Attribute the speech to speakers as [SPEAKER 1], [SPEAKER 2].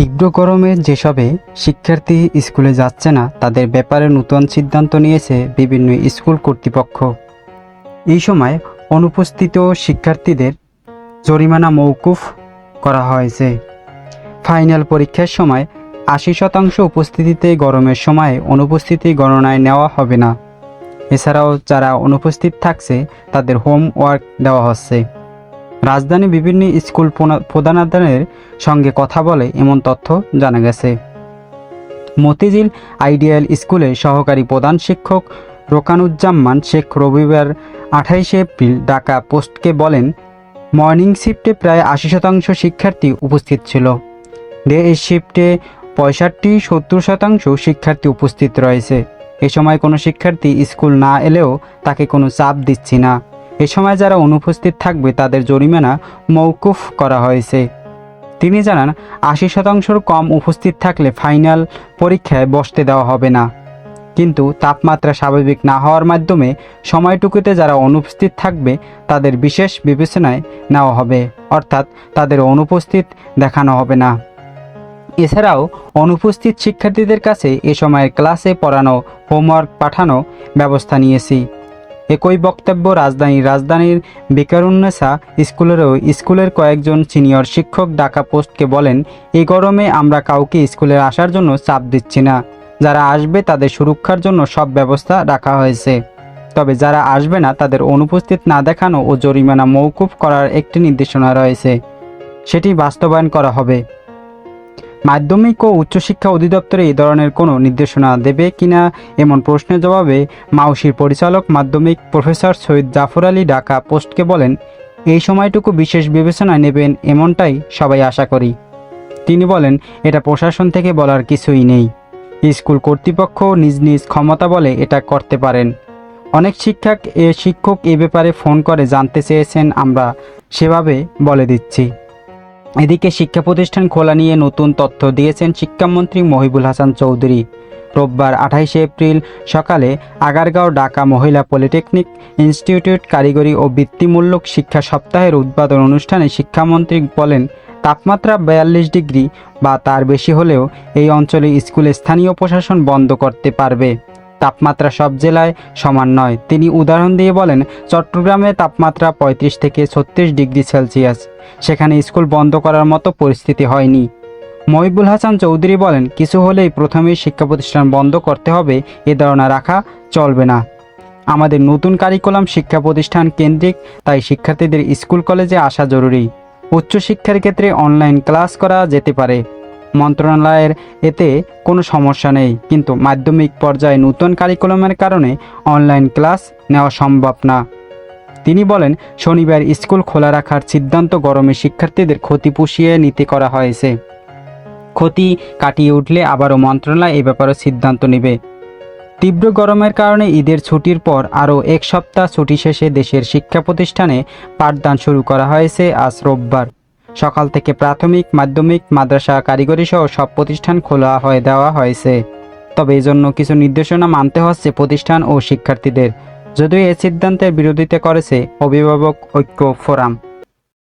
[SPEAKER 1] তীব্র গরমে যেসবে শিক্ষার্থী স্কুলে যাচ্ছে না, তাদের ব্যাপারে নতুন সিদ্ধান্ত নিয়েছে বিভিন্ন স্কুল কর্তৃপক্ষ। এই সময় অনুপস্থিত শিক্ষার্থীদের জরিমানা মৌকুফ করা হয়েছে। ফাইনাল পরীক্ষার সময় আশি শতাংশ উপস্থিতিতে গরমের সময় অনুপস্থিতি গণনায় নেওয়া হবে না। এছাড়াও যারা অনুপস্থিত থাকছে, তাদের হোমওয়ার্ক দেওয়া হচ্ছে। রাজধানী বিভিন্ন স্কুল প্রধানাধানের সঙ্গে কথা বলে এমন তথ্য জানা গেছে। মতিঝিল আইডিয়াল স্কুলের সহকারী প্রধান শিক্ষক রোকানুজ্জামান শেখ রবিবার আঠাইশে এপ্রিল ঢাকা পোস্টকে বলেন, মর্নিং শিফটে প্রায় আশি শতাংশ শিক্ষার্থী উপস্থিত ছিল। ডে শিফটে পঁয়ষট্টি, সত্তর শতাংশ শিক্ষার্থী উপস্থিত রয়েছে। এ সময় কোনো শিক্ষার্থী স্কুল না এলেও তাকে কোনো চাপ দিচ্ছি না। এ সময় যারা অনুপস্থিত থাকবে তাদের জরিমানা মৌকুফ করা হয়েছে। তিনি জানান, আশি শতাংশর কম উপস্থিত থাকলে ফাইনাল পরীক্ষায় বসতে দেওয়া হবে না। কিন্তু তাপমাত্রা স্বাভাবিক না হওয়ার মাধ্যমে সময়টুকুতে যারা অনুপস্থিত থাকবে তাদের বিশেষ বিবেচনায় নেওয়া হবে, অর্থাৎ তাদের অনুপস্থিত দেখানো হবে না। এছাড়াও, অনুপস্থিত শিক্ষার্থীদের কাছে এ সময়ের ক্লাসে পড়ানো, হোমওয়ার্ক পাঠানো ব্যবস্থা নিয়েছি। একই বক্তব্য রাজধানীর রাজধানীর বেকারুন্নেসা স্কুলেরও স্কুলের কয়েকজন সিনিয়র শিক্ষক ঢাকা পোস্টকে বলেন, এই গরমে আমরা কাউকে স্কুলে আসার জন্য চাপ দিচ্ছি না। যারা আসবে তাদের সুরক্ষার জন্য সব ব্যবস্থা রাখা হয়েছে। তবে যারা আসবে না তাদের অনুপস্থিত না দেখানো ও জরিমানা মৌকুফ করার একটি নির্দেশনা রয়েছে। সেটি বাস্তবায়ন করা হবে। মাধ্যমিক ও উচ্চশিক্ষা অধিদপ্তরে এই ধরনের কোনো নির্দেশনা দেবে কিনা এমন প্রশ্নের জবাবে মাউসির পরিচালক মাধ্যমিক প্রফেসর সৈয়দ জাফর আলী ঢাকা পোস্টকে বলেন, এই সময়টুকু বিশেষ বিবেচনায় নেবেন এমনটাই সবাই আশা করি। তিনি বলেন, এটা প্রশাসন থেকে বলার কিছুই নেই। স্কুল কর্তৃপক্ষ নিজ নিজ ক্ষমতা বলে এটা করতে পারেন। অনেক শিক্ষক এ শিক্ষক এ ব্যাপারে ফোন করে জানতে চেয়েছেন আমরা, সেভাবে বলে দিচ্ছি। এদিকে শিক্ষা প্রতিষ্ঠান খোলা নিয়ে নতুন তথ্য দিয়েছেন শিক্ষামন্ত্রী মহিবুল হাসান চৌধুরী। রোববার আঠাইশে এপ্রিল সকালে আগারগাঁও ঢাকা মহিলা পলিটেকনিক ইনস্টিটিউট কারিগরি ও বৃত্তিমূলক শিক্ষা সপ্তাহের উদ্বোধন অনুষ্ঠানে শিক্ষামন্ত্রী বলেন, তাপমাত্রা বিয়াল্লিশ ডিগ্রি বা তার বেশি হলেও এই অঞ্চলে স্কুলে স্থানীয় প্রশাসন বন্ধ করতে পারবে। তাপমাত্রা সব জেলায় সমান নয়। তিনি উদাহরণ দিয়ে বলেন, চট্টগ্রামে তাপমাত্রা পঁয়ত্রিশ থেকে ছত্রিশ ডিগ্রি সেলসিয়াস। সেখানে স্কুল বন্ধ করার মতো পরিস্থিতি হয়নি। মহিবুল হাসান চৌধুরী বলেন, কিছু হলেই প্রথমেই শিক্ষা প্রতিষ্ঠান বন্ধ করতে হবে, এ ধারণা রাখা চলবে না। আমাদের নতুন কারিকুলাম শিক্ষা প্রতিষ্ঠান কেন্দ্রিক, তাই শিক্ষার্থীদের স্কুল কলেজে আসা জরুরি। উচ্চশিক্ষার ক্ষেত্রে অনলাইন ক্লাস করা যেতে পারে। মন্ত্রণালয়ের এতে কোনো সমস্যা নেই। কিন্তু মাধ্যমিক পর্যায়ে নতুন কারিকুলামের কারণে অনলাইন ক্লাস নেওয়া সম্ভব না। তিনি বলেন, শনিবার স্কুল খোলা রাখার সিদ্ধান্ত গরমে শিক্ষার্থীদের ক্ষতি পুষিয়ে নিতে করা হয়েছে। ক্ষতি কাটিয়ে উঠলে আবারও মন্ত্রণালয় এ ব্যাপারে সিদ্ধান্ত নেবে। তীব্র গরমের কারণে ঈদের ছুটির পর আরও এক সপ্তাহ ছুটি শেষে দেশের শিক্ষা প্রতিষ্ঠানে পাঠদান শুরু করা হয়েছে আজ রোববার। সকাল থেকে প্রাথমিক, মাধ্যমিক, মাদ্রাসা, কারিগরি সহ সব প্রতিষ্ঠান খোলা হয়ে দেওয়া হয়েছে। তবে এই জন্য কিছু নির্দেশনা মানতে হচ্ছে প্রতিষ্ঠান ও শিক্ষার্থীদের। যদিও এ সিদ্ধান্তের বিরোধিতা করেছে অভিভাবক ঐক্য ফোরাম।